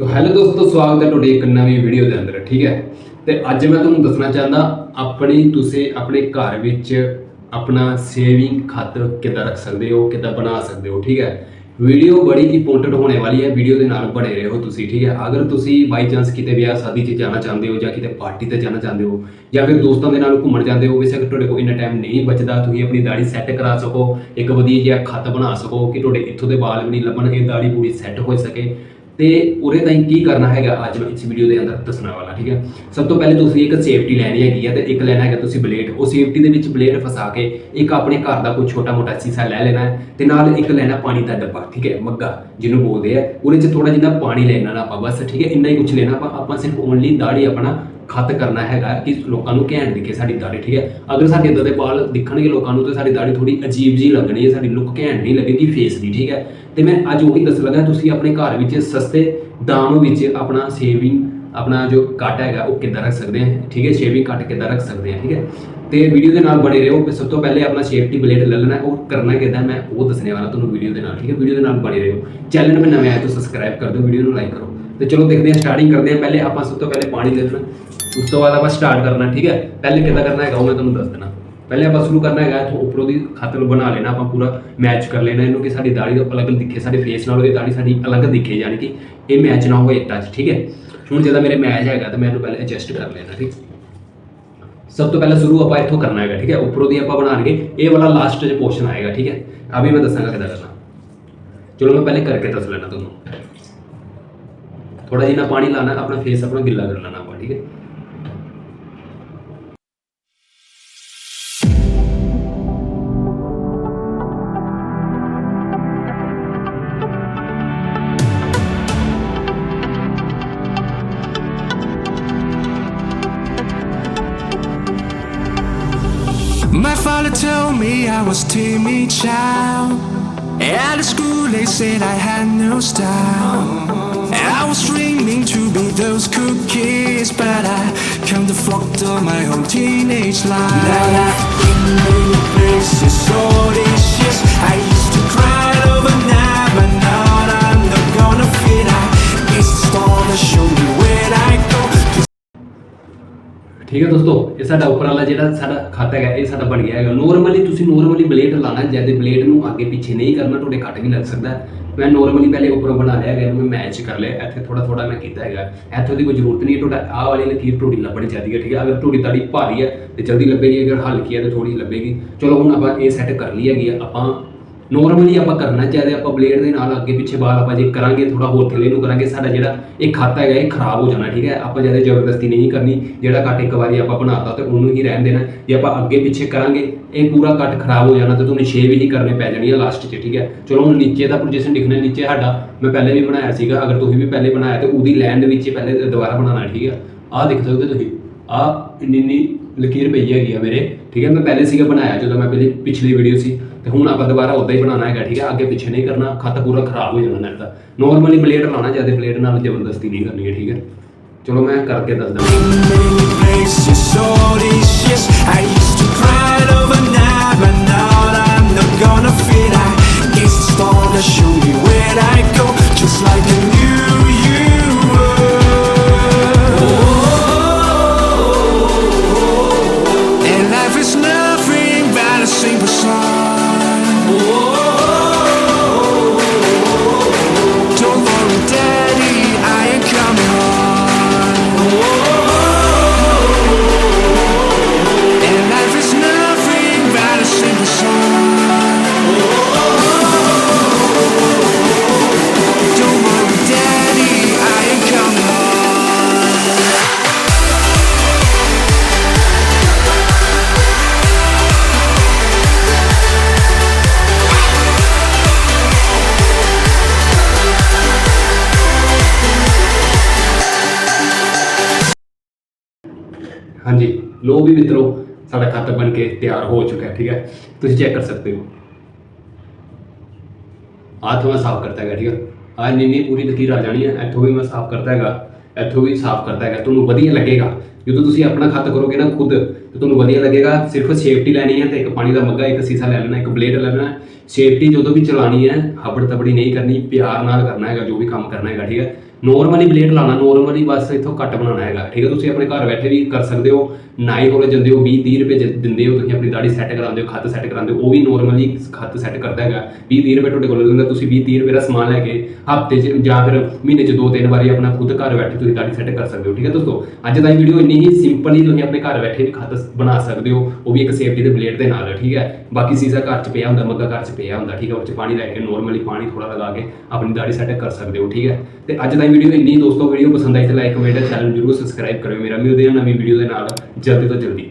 ਤੋ ਹੈਲੋ ਦੋਸਤੋ, ਸਵਾਗਤ ਹੈ ਤੁਹਾਡੀ ਇੱਕ ਨਵੀਂ ਵੀਡੀਓ ਦੇ ਅੰਦਰ, ਠੀਕ ਹੈ? ਤੇ ਅੱਜ ਮੈਂ ਤੁਹਾਨੂੰ ਦੱਸਣਾ ਚਾਹੁੰਦਾ, ਆਪਣੀ ਤੁਸੀਂ ਆਪਣੇ ਘਰ ਵਿੱਚ ਆਪਣਾ ਸੇਵਿੰਗ ਖਾਤਾ ਕਿੱਦਾਂ ਰੱਖ ਸਕਦੇ ਹੋ, ਕਿੱਦਾਂ ਬਣਾ ਸਕਦੇ ਹੋ, ਠੀਕ ਹੈ? ਵੀਡੀਓ ਬੜੀ ਇੰਪੋਰਟੈਂਟ ਹੋਣੇ ਵਾਲੀ ਹੈ ਵੀਡੀਓ ਦੇ ਨਾਲ ਬਣੇ ਰਹੋ ਤੁਸੀਂ, ਠੀਕ ਹੈ? ਅਗਰ ਤੁਸੀਂ ਬਾਈ ਚਾਂਸ ਕਿਤੇ ਵਿਆਹ ਸ਼ਾਦੀ 'ਚ ਜਾਣਾ ਚਾਹੁੰਦੇ ਹੋ ਜਾਂ ਕਿਤੇ ਪਾਰਟੀ ਤੇ ਜਾਣਾ ਚਾਹੁੰਦੇ ਹੋ ਜਾਂ ਫਿਰ ਦੋਸਤਾਂ ਦੇ ਨਾਲ ਘੁੰਮਣ ਜਾਂਦੇ ਹੋ ਵੈਸੇ ਤੁਹਾਡੇ ਕੋਲ ਇੰਨਾ ਟਾਈਮ ਨਹੀਂ ਬਚਦਾ, ਤੁਸੀਂ ਆਪਣੀ ਦਾੜੀ ਸੈੱਟ ਕਰਾ ਸਕੋ, ਇੱਕ ਵਧੀਆ ਜਿਹਾ ਖੱਤ ਬਣਾ ਸਕੋ ਕਿ ਤੁਹਾਡੇ ਇੱਥੋਂ ਦੇ ਵਾਲ ਵੀ ਨਹੀਂ ਲੱਭਣ, ਇਹ ਦਾੜੀ ਪੂਰੀ ਸੈੱਟ ਹੋ ਸਕੇ। ਤੇ ਉਹਦੇ ਤਾਈਂ ਕੀ ਕਰਨਾ ਹੈਗਾ? ਅੱਜ ਮੈਂ ਇਸ ਵੀਡੀਓ ਦੇ ਅੰਦਰ ਦੱਸਣਾ ਵਾਲਾ, ਠੀਕ ਹੈ? ਸਭ ਤੋਂ ਪਹਿਲੇ ਤੁਸੀਂ ਇੱਕ ਸੇਫਟੀ ਲੈਣੀ ਹੈਗੀ ਹੈ ਤੇ ਇੱਕ ਲੈਣਾ ਹੈਗਾ ਤੁਸੀਂ ਬਲੇਡ ਉਹ ਸੇਫਟੀ ਦੇ ਵਿੱਚ ਬਲੇਡ ਫਸਾ ਕੇ ਇੱਕ ਆਪਣੇ ਘਰ ਦਾ ਕੋਈ ਛੋਟਾ ਮੋਟਾ ਸੀਸਾ ਲੈ ਲੈਣਾ ਹੈ ਤੇ ਨਾਲ ਇੱਕ ਲੈਣਾ ਪਾਣੀ ਦਾ ਡੱਬਾ, ਠੀਕ ਹੈ? ਮੱਗਾ ਜਿਹਨੂੰ ਬੋਲਦੇ ਆ। ਉਹਦੇ 'ਚ ਥੋੜਾ ਜਿਹਾ ਪਾਣੀ ਲੈਣਾ ਨਾ ਆਪਾਂ, ਬਸ, ਠੀਕ ਹੈ? ਇੰਨਾ ਹੀ ਕੁਝ ਲੈਣਾ ਆਪਾਂ। ਆਪਾਂ ਸਿਰਫ ਓਨਲੀ ਦਾੜੀ ਆਪਣਾ ਖਤ ਕਰਨਾ ਹੈਗਾ ਕਿ ਲੋਕਾਂ ਨੂੰ ਘੈਂਟ ਦਿਖੇ ਸਾਡੀ ਦਾੜੀ, ਠੀਕ ਹੈ? ਅਗਰ ਸਾਡੇ ਇਦਾਂ ਦੇ ਵਾਲ ਦਿਖਣਗੇ ਲੋਕਾਂ ਨੂੰ, ਤੇ ਸਾਡੀ ਦਾੜੀ ਥੋੜੀ ਅਜੀਬ ਜੀ ਲੱਗਣੀ ਹੈ, ਸਾਡੀ ਲੁੱਕ ਘੈਂਟ ਨਹੀਂ ਲੱਗੇਗੀ ਫੇਸ ਦੀ, ਠੀਕ ਹੈ? ਤੇ ਮੈਂ ਅੱਜ ਉਹੀ ਦੱਸ ਲੱਗਾ, ਤੁਸੀਂ ਆਪਣੇ ਘਰ ਵਿੱਚ ਸਸਤੇ ਦਾਮ ਵਿੱਚ ਆਪਣਾ ਸੇਵਿੰਗ ਆਪਣਾ ਜੋ ਕੱਟ ਹੈਗਾ, ਉਹ ਕਿੱਦਾਂ ਰੱਖ ਸਕਦੇ ਹਾਂ? ਠੀਕ ਹੈ? ਸ਼ੇਵਿੰਗ ਕੱਟ ਕਿੱਦਾਂ ਰੱਖ ਸਕਦੇ ਹਾਂ, ਠੀਕ ਹੈ? ਤੇ ਵੀਡੀਓ ਦੇ ਨਾਲ ਬਣੇ ਰਹੋ ਸਭ ਤੋਂ ਪਹਿਲੇ ਆਪਣਾ ਸੇਫਟੀ ਬਲੇਡ ਲੈ ਲੈਣਾ, ਉਹ ਕਰਨਾ ਕਿੱਦਾਂ, ਮੈਂ ਉਹ ਦੱਸਣੇ ਵਾਲਾ ਤੁਹਾਨੂੰ ਵੀਡੀਓ ਦੇ ਨਾਲ, ਠੀਕ ਹੈ? ਵੀਡੀਓ ਦੇ ਨਾਲ ਬਣੇ ਰਹੋ। ਚੈਨਲ 'ਤੇ ਨਵੇਂ ਆਏ ਤਾਂ ਸਬਸਕ੍ਰਾਈਬ ਕਰ ਦਿਓ ਵੀਡੀਓ ਨੂੰ ਲਾਈਕ ਕਰੋ। ਤੇ ਚਲੋ ਦੇਖਦੇ ਹਾਂ ਸਟਾਰਟਿੰਗ ਕਰਦੇ ਹਾਂ। ਪਹਿਲੇ ਆਪਾਂ ਸਭ ਤੋਂ ਪਹਿਲੇ ਪਾਣੀ ਲੈ ਲੈਣਾ ਉਸ ਤੋਂ ਬਾਅਦ ਆਪਾਂ ਸਟਾਰਟ ਕਰਨਾ, ਠੀਕ ਹੈ? ਪਹਿਲੇ ਕਿੱਦਾਂ ਕਰਨਾ ਹੈਗਾ, ਉਹ ਮੈਂ ਤੁਹਾਨੂੰ ਦੱਸ ਦੇਣਾ। ਪਹਿਲੇ ਆਪਾਂ ਸ਼ੁਰੂ ਕਰਨਾ ਹੈਗਾ, ਇੱਥੋਂ ਉੱਪਰੋਂ ਦੀ ਖਾਤਰ ਬਣਾ ਲੈਣਾ, ਆਪਾਂ ਪੂਰਾ ਮੈਚ ਕਰ ਲੈਣਾ, ਇਹਨੂੰ ਕਿ ਸਾਡੀ ਦਾੜੀ ਤੋਂ ਅਲੱਗ ਦਿਖੇ, ਸਾਡੇ ਫੇਸ ਨਾਲ ਉਹਦੀ ਦਾੜੀ ਸਾਡੀ ਅਲੱਗ ਦਿਖੇ, ਯਾਨੀ ਕਿ ਇਹ ਮੈਚ ਨਾ ਹੋਏ ਟੱਚ ਠੀਕ ਹੈ? ਹੁਣ ਜਦੋਂ ਮੇਰੇ ਮੈਚ ਹੈਗਾ, ਤਾਂ ਮੈਂ ਇਹਨੂੰ ਪਹਿਲੇ ਐਡਜਸਟ ਕਰ ਲੈਣਾ, ਠੀਕ? ਸਭ ਤੋਂ ਪਹਿਲਾਂ ਸ਼ੁਰੂ ਆਪਾਂ ਇੱਥੋਂ ਕਰਨਾ ਹੈਗਾ, ਠੀਕ ਹੈ? ਉੱਪਰੋਂ ਦੀ ਆਪਾਂ ਬਣਾਣਗੇ ਇਹ ਵਾਲਾ ਲਾਸਟ ਚ ਪੋਰਸ਼ਨ ਆਏਗਾ, ਠੀਕ ਹੈ? ਆ ਵੀ ਮੈਂ ਦੱਸਾਂਗਾ ਕਿੱਦਾਂ ਕਰਨਾ। ਚਲੋ ਮੈਂ ਪਹਿਲੇ ਕਰਕੇ ਦੱਸ ਲੈਣਾ ਤੁਹਾਨੂੰ। थोड़ा पानी लाना अपना फेस अपना कर लाना ठीक है? My father told me I was timid child. At the school they said I had no style. Was dreaming to be those cookies, but I come to flock to my own teenage life. ਠੀਕ ਹੈ ਦੋਸਤੋ, ਇਹ ਸਾਡਾ ਉੱਪਰ ਵਾਲਾ ਜਿਹੜਾ ਸਾਡਾ ਖਾਤਾ ਹੈਗਾ, ਇਹ ਸਾਡਾ ਬਣ ਗਿਆ ਹੈਗਾ। ਨੋਰਮਲੀ ਤੁਸੀਂ ਨੋਰਮਲੀ ਬਲੇਡ ਲਾਣਾ ਜਦ ਬਲੇਡ ਨੂੰ ਅੱਗੇ ਪਿੱਛੇ ਨਹੀਂ ਕਰਨਾ, ਤੁਹਾਡੇ ਕੱਟ ਵੀ ਲੱਗ ਸਕਦਾ। ਮੈਂ ਨੋਰਮਲੀ ਪਹਿਲੇ ਉੱਪਰੋਂ ਬਣਾ ਲਿਆ ਹੈਗਾ, ਇਹਨੂੰ ਮੈਂ ਮੈਚ ਕਰ ਲਿਆ। ਇੱਥੇ ਥੋੜਾ ਥੋੜਾ ਮੈਂ ਕੀਤਾ ਹੈਗਾ। ਇੱਥੋਂ ਦੀ ਕੋਈ ਜ਼ਰੂਰਤ ਨਹੀਂ ਹੈ ਤੁਹਾਡਾ ਆਹ ਵਾਲੀ ਲਕੀਰ ਤੁਹਾਡੀ ਲੱਭਣੀ ਚਾਹੀਦੀ ਹੈ, ਠੀਕ ਹੈ? ਅਗਰ ਤੁਹਾਡੀ ਤਾੜੀ ਭਾਰੀ ਹੈ ਤੇ ਜਲਦੀ ਲੱਭੇਗੀ, ਅਗਰ ਹਲਕੀ ਹੈ ਤੇ ਥੋੜੀ ਲੱਭੇਗੀ। ਚਲੋ ਹੁਣ ਆਪਾਂ ਇਹ ਸੈੱਟ ਕਰ ਲਈ ਹੈਗੀ ਆ, ਆਪਾਂ ਨੋਰਮਲੀ ਆਪਾਂ ਕਰਨਾ ਚਾਹੀਦਾ, ਆਪਾਂ ਬਲੇਡ ਦੇ ਨਾਲ ਅੱਗੇ ਪਿੱਛੇ ਬਾਹਰ ਆਪਾਂ ਜੇ ਕਰਾਂਗੇ ਥੋੜਾ ਹੋਰ ਥੱਲੇ ਨੂੰ ਕਰਾਂਗੇ, ਸਾਡਾ ਜਿਹੜਾ ਇਹ ਖਾਤਾ ਹੈਗਾ, ਇਹ ਖਰਾਬ ਹੋ ਜਾਣਾ, ਠੀਕ ਹੈ? ਆਪਾਂ ਜ਼ਿਆਦਾ ਜ਼ਬਰਦਸਤੀ ਨਹੀਂ ਕਰਨੀ, ਜਿਹੜਾ ਕੱਟ ਇੱਕ ਵਾਰੀ ਆਪਾਂ ਬਣਾਤਾ ਤੇ ਉਹਨੂੰ ਹੀ ਰਹਿਣ ਦੇਣਾ। ਜੇ ਆਪਾਂ ਅੱਗੇ ਪਿੱਛੇ ਕਰਾਂਗੇ, ਇਹ ਪੂਰਾ ਕੱਟ ਖਰਾਬ ਹੋ ਜਾਣਾ ਤੇ ਤੁਹਾਨੂੰ ਸ਼ੇਵ ਹੀ ਕਰਨੇ ਪੈ ਜਾਣੀ ਹੈ ਲਾਸਟ 'ਚ, ਠੀਕ ਹੈ? ਚਲੋ ਹੁਣ ਨੀਚੇ ਦਾ ਪੋਜੀਸ਼ਨ ਦਿਖਣਾ, ਨੀਚੇ ਸਾਡਾ, ਮੈਂ ਪਹਿਲੇ ਵੀ ਬਣਾਇਆ ਸੀਗਾ, ਅਗਰ ਤੁਸੀਂ ਵੀ ਪਹਿਲੇ ਬਣਾਇਆ ਤੇ ਉਹਦੀ ਲਾਈਨ ਦੇ ਵਿੱਚ ਪਹਿਲੇ ਦੁਬਾਰਾ ਬਣਾਉਣਾ, ਠੀਕ ਹੈ? ਆਹ ਦੇਖ ਸਕਦੇ ਹੋ ਤੁਸੀਂ, ਆਹ ਇੰਨੀ ਇੰਨੀ ਲਕੀਰ ਪਈ ਹੈਗੀ ਆ ਮੇਰੇ, ਠੀਕ ਹੈ, ਮੈਂ ਪਹਿਲੇ ਸੀਗਾ ਬਣਾਇਆ ਜਦੋਂ ਮੈਂ ਪਹਿਲੇ ਪਿਛਲੀ ਵੀਡੀਓ ਸੀ, ਤੇ ਹੁਣ ਆਪਾਂ ਦੁਬਾਰਾ ਉਦਾਂ ਹੀ ਬਣਾਉਣਾ ਹੈਗਾ, ਠੀਕ ਹੈ, ਅੱਗੇ ਪਿੱਛੇ ਨਹੀਂ ਕਰਨਾ, ਖੱਤ ਪੂਰਾ ਖਰਾਬ ਹੋ ਜਾਣਾ ਨਹੀਂ ਤਾਂ ਨਾਰਮਲੀ ਬਲੇਡ ਲਾਣਾ ਜ਼ਿਆਦਾ ਬਲੇਡ ਨਾਲ ਜ਼ਬਰਦਸਤੀ ਨਹੀਂ ਕਰਨੀ ਹੈ, ਠੀਕ ਹੈ। ਚਲੋ ਮੈਂ ਕਰਕੇ ਦੱਸਦਾ। Many ਹਾਂਜੀ। ਲੋ ਵੀ ਮਿੱਤਰੋ, ਸਾਡਾ ਖਾਤਾ ਬਣ ਕੇ ਤਿਆਰ ਹੋ ਚੁੱਕਾ ਹੈ, ਠੀਕ ਹੈ? ਤੁਸੀਂ ਚੈੱਕ ਕਰ ਸਕਦੇ ਹੋ। ਆਹ ਮੈਂ ਸਾਫ਼ ਕਰਤਾ ਹੈਗਾ, ਠੀਕ ਹੈ? ਆਹ ਨੀਨੀ ਪੂਰੀ ਲਕੀਰ ਆ ਜਾਣੀ ਹੈ, ਇੱਥੋਂ ਵੀ ਮੈਂ ਸਾਫ਼ ਕਰਤਾ ਹੈਗਾ, ਇੱਥੋਂ ਵੀ ਸਾਫ਼ ਕਰਤਾ ਹੈਗਾ, ਤੁਹਾਨੂੰ ਵਧੀਆ ਲੱਗੇਗਾ। ਜਦੋਂ ਤੁਸੀਂ ਆਪਣਾ ਖੱਤ ਕਰੋਗੇ ਨਾ ਖੁਦ, ਤੇ ਤੁਹਾਨੂੰ ਵਧੀਆ ਲੱਗੇਗਾ। ਸਿਰਫ ਸੇਫਟੀ ਲੈਣੀ ਹੈ ਤੇ ਇੱਕ ਪਾਣੀ ਦਾ ਮੱਗਾ ਇੱਕ ਸੀਸਾ ਲੈ ਲੈਣਾ, ਇੱਕ ਬਲੇਡ ਲੈ ਲੈਣਾ। ਸੇਫਟੀ ਜਦੋਂ ਵੀ ਚਲਾਣੀ ਹੈ ਹਬੜ ਤਬੜੀ ਨਹੀਂ ਕਰਨੀ, ਪਿਆਰ ਨਾਲ ਕਰਨਾ ਹੈਗਾ, ਜੋ ਵੀ ਕੰਮ ਕਰਨਾ ਹੈਗਾ, ਠੀਕ ਹੈ? ਨੋਰਮਲੀ ਬਲੇਡ ਲਾਣਾ ਨੋਰਮਲੀ ਬਸ ਇੱਥੋਂ ਕੱਟ ਬਣਾਉਣਾ ਹੈਗਾ। ਠੀਕ ਹੈ, ਤੁਸੀਂ ਆਪਣੇ ਘਰ ਬੈਠੇ ਵੀ ਕਰ ਸਕਦੇ ਹੋ ਨਾਈ ਕੋਲ ਜਾਂਦੇ ਹੋ 20 30 ਰੁਪਏ ਦਿੰਦੇ ਹੋ, ਤੁਸੀਂ ਆਪਣੀ ਦਾੜੀ ਸੈੱਟ ਕਰਾਉਂਦੇ ਹੋ, ਖੱਤ ਸੈੱਟ ਕਰਾਉਂਦੇ ਹੋ, ਉਹ ਵੀ ਨੋਰਮਲੀ ਖੱਤ ਸੈੱਟ ਕਰਦਾ ਹੈਗਾ। 20 30 ਰੁਪਏ ਤੁਹਾਡੇ ਕੋਲ ਲੈਂਦਾ ਤੁਸੀਂ 20 30 ਰੁਪਏ ਦਾ ਸਮਾਨ ਲੈ ਕੇ ਹਫ਼ਤੇ 'ਚ ਜਾਂ ਫਿਰ ਮਹੀਨੇ 'ਚ ਦੋ ਤਿੰਨ ਵਾਰੀ ਆਪਣਾ ਖੁਦ ਘਰ ਬੈਠੇ ਤੁਸੀਂ ਦਾੜੀ ਸੈੱਟ ਕਰ ਸਕਦੇ ਹੋ, ਠੀਕ ਹੈ ਦੋਸਤੋ? ਅੱਜ ਦਾ ਇਹ ਵੀਡੀਓ ਇੰਨੀ ਹੀ ਸਿੰਪਲ ਹੀ ਤੁਸੀਂ ਆਪਣੇ ਘਰ ਬੈਠੇ ਵੀ ਖੱਤ ਬਣਾ ਸਕਦੇ ਹੋ, ਉਹ ਵੀ ਇੱਕ ਸੇਫਟੀ ਦੇ ਬਲੇਡ ਦੇ ਨਾਲ, ਠੀਕ ਹੈ? ਬਾਕੀ ਸੀਜ਼ਾ ਘਰ 'ਚ ਪਿਆ ਹੁੰਦਾ ਮੱਗਾ ਘਰ 'ਚ ਪਿਆ ਹੁੰਦਾ, ਠੀਕ ਹੈ? ਉਹ 'ਚ ਪਾਣੀ ਲੈ ਕੇ ਨੋਰਮਲੀ ਪਾਣੀ ਥੋੜਾ ਲਗਾ ਕੇ ਆਪਣੀ ਦਾੜੀ ਸੈੱਟ ਕਰ ਸਕਦੇ ਹੋ, ਠੀਕ ਹੈ? ਤੇ ਅੱਜ ਦਾ ਵੀਡੀਓ ਇੰਨੀ, ਦੋਸਤੋ ਵੀਡੀਓ ਪਸੰਦ ਆਈ ਤੇ ਲਾਈਕ ਕਮੈਂਟ ਚੈਨਲ ਜਰੂਰ ਸਬਸਕ੍ਰਾਈਬ ਕਰਿਓ। ਮੇਰਾ ਮਿਲਦੇ ਹਾਂ ਨਵੀਂ ਵੀਡੀਓ ਦੇ ਨਾਲ ਜਲਦੀ ਤੋਂ ਜਲਦੀ